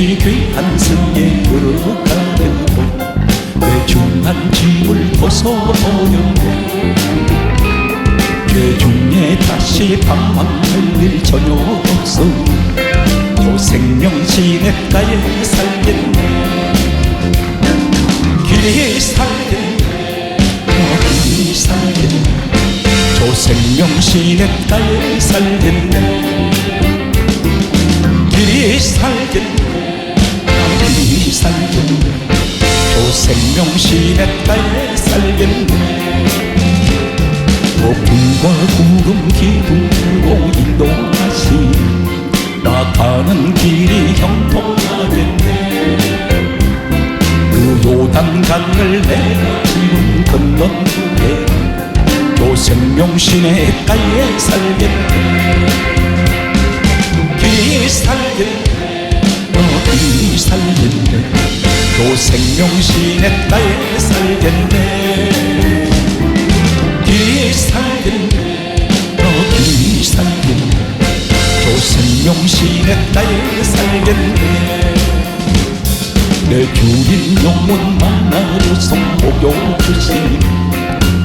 이 귀한 승에 들어가는 곳내 중한 짐을 벗어버렸네 죄 중에 다시 방황할 일 전혀 없어. 또 생명신의 가에 살겠네. 길이 살겠네. 길이 살겠네. 저 생명신의 가에 살겠네 길이 살겠네. 길이 살겠네. 저 생명신의 가에 살겠네. 높음과 구름 기둥 들고 인도하시. 나 가는 길이 형통하겠네. 그 요단강을 내가 지금 건넌 후에 또 생명신의 가에 살겠네 길이 살겠네 어 길이 살겠네 또 생명신의 가에 살겠네 길이 살겠네 어 길이 살겠네 또 생명신의 가에 살겠네 내 주린 영혼 만나러 성복용 주신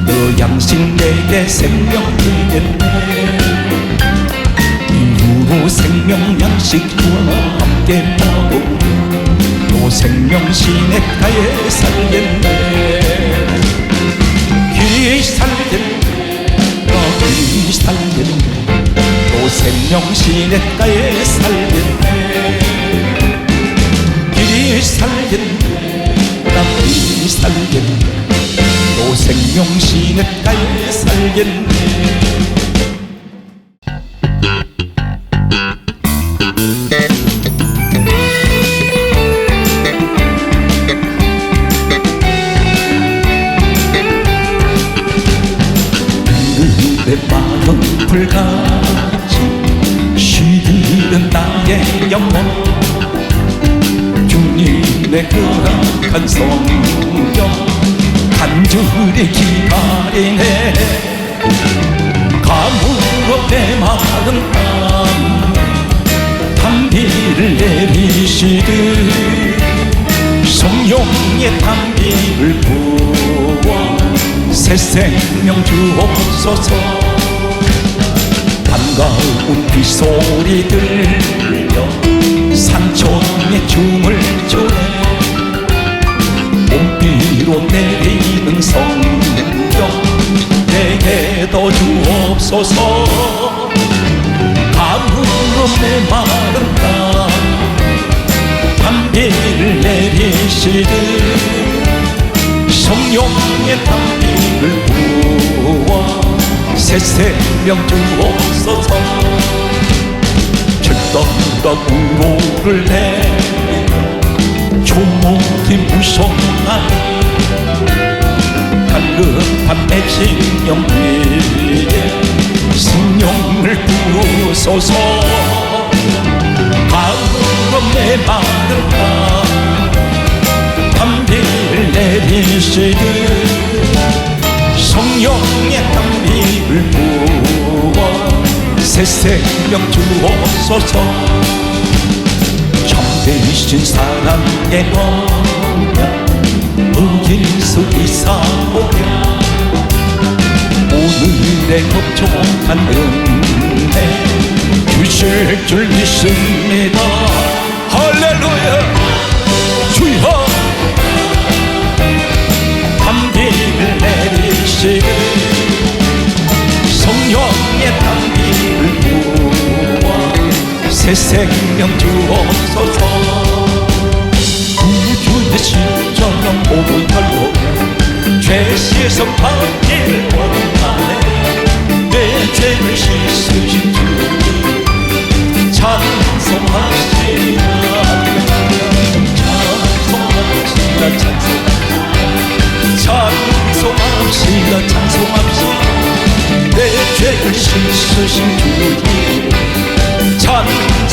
그 양심 내게 생명 되겠네 이후로 생명 양식 주와 함께 하고 또 생명신의 가에 살겠네. 길이 살겠네. 어 길이 살겠네. 또 생명신의 가에 살겠네. 길이 살겠네. 나 길이 살겠네. 또 생명신의 가에 살겠네 그대 마음 불같이 시들은 나의 영혼. 주님의 거룩한 성령. 간절히 기다리네. 가물어 내 마른 땅 단비를 내리시듯. 성령의 단비를 부어 새 생명 주옵소서 반가운 빗소리 들려 산천의 춤을 추네. 봄비로 내리는 성령 내게도 주옵소서. 가물어 내 마른 땅 단비를 내리시듯 새 생명 주옵소서 철떡떡 우로를 내리며 조목이 무성하니 갈급한 내 심령 위에 성령을 부으소서 가을로 내 마른 땅 단비를 내리시듯 성령의 단비를 부어 새 생명 주옵소서 참되신 사랑의 너야 어길 수 있사오랴 오늘의 걱정한 은혜 주실 줄 믿습니다. 할렐루야! 주여! 단비를 내 새 생명 주옵소서. 구주의 심정은 오늘로 죄시에서 받기를 원하네. 내 죄를 씻으신 주님 찬송합시다 찬송합시다. 찬송합시다 찬송합시다. 찬송합시다. 내 죄를 씻으신 주님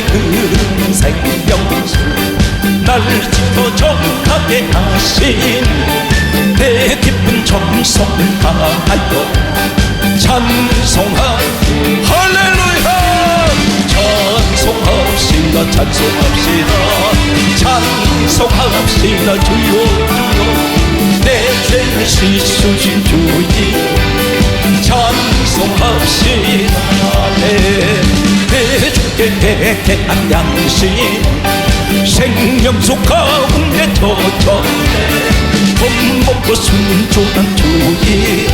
앞에 그 생명수 날 지켜 정하게 하신 내 기쁜 정성을 다하여 찬송하 할렐루야! 찬송합시다 찬송합시다. 찬송합시다 주여 주여. 내 죄를 씻으신 대한 양심 생명수 가운데 터졌네 돈 먹고 순종한 주님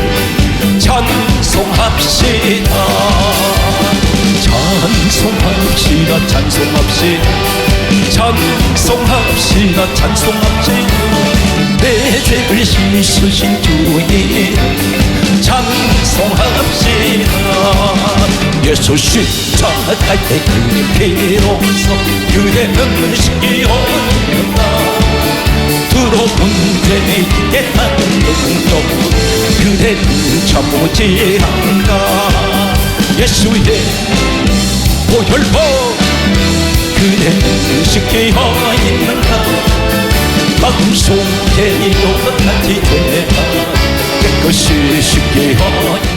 찬송합시다. 찬송합시다 찬송합시다. 찬송합시다 찬송합시다 내 죄를 씻으신 주님 찬송합시다. 예수 십자가의 그 피로서 그대는 시기었다 들어본 죄에게 하는 능력 그대는 참오지 않다. 예수의 보혈법 그대는 시키어 있는 가 마음속에 똑같이 되나 깨끗이 시키어